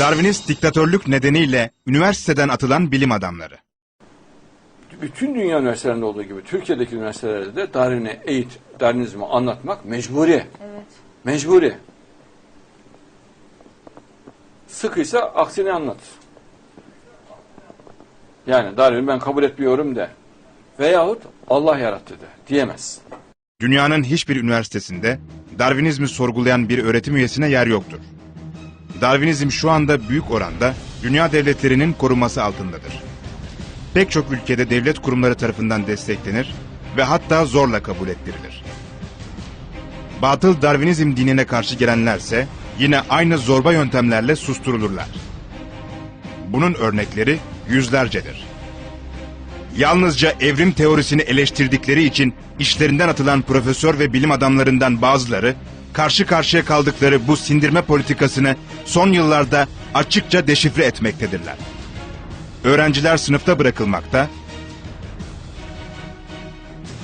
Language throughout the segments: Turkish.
Darwinist diktatörlük nedeniyle üniversiteden atılan bilim adamları. bütün dünya üniversitelerinde olduğu gibi Türkiye'deki üniversitelerde de Darwin'i eğit, Darwinizmi anlatmak mecburi. Evet. Mecburi. Sıkıysa aksini anlat. Yani Darwin'i ben kabul etmiyorum de. Veyahut Allah yarattı de. Diyemez. Dünyanın hiçbir üniversitesinde Darwinizmi sorgulayan bir öğretim üyesine yer yoktur. Darwinizm şu anda büyük oranda dünya devletlerinin koruması altındadır. Pek çok ülkede devlet kurumları tarafından desteklenir ve hatta zorla kabul ettirilir. Batıl Darwinizm dinine karşı gelenlerse yine aynı zorba yöntemlerle susturulurlar. Bunun örnekleri yüzlercedir. Yalnızca evrim teorisini eleştirdikleri için işlerinden atılan profesör ve bilim adamlarından bazıları karşı karşıya kaldıkları bu sindirme politikasını son yıllarda açıkça deşifre etmektedirler. Öğrenciler sınıfta bırakılmakta,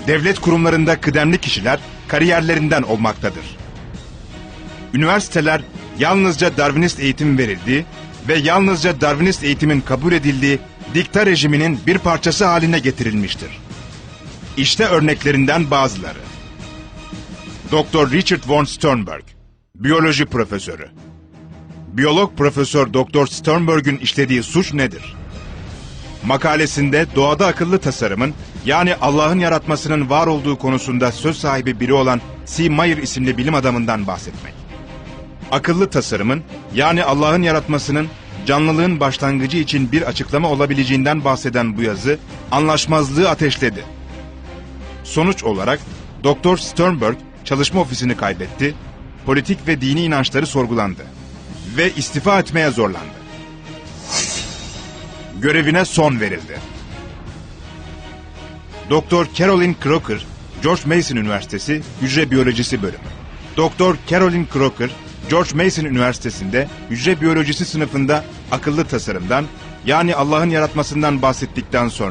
devlet kurumlarında kıdemli kişiler kariyerlerinden olmaktadır. Üniversiteler yalnızca Darwinist eğitim verildiği ve yalnızca Darwinist eğitimin kabul edildiği dikta rejiminin bir parçası haline getirilmiştir. İşte örneklerinden bazıları. Dr. Richard von Sternberg, biyoloji profesörü. Biyolog Profesör Dr. Sternberg'ün işlediği suç nedir? Makalesinde doğada akıllı tasarımın yani Allah'ın yaratmasının var olduğu konusunda söz sahibi biri olan C. Mayer isimli bilim adamından bahsetmek. Akıllı tasarımın yani Allah'ın yaratmasının canlılığın başlangıcı için bir açıklama olabileceğinden bahseden bu yazı anlaşmazlığı ateşledi. Sonuç olarak Dr. Sternberg çalışma ofisini kaybetti, politik ve dini inançları sorgulandı ve istifa etmeye zorlandı. Görevine son verildi. Dr. Caroline Crocker, George Mason Üniversitesi Hücre Biyolojisi Bölümü. Dr. Caroline Crocker, George Mason Üniversitesi'nde hücre biyolojisi sınıfında akıllı tasarımdan yani Allah'ın yaratmasından bahsettikten sonra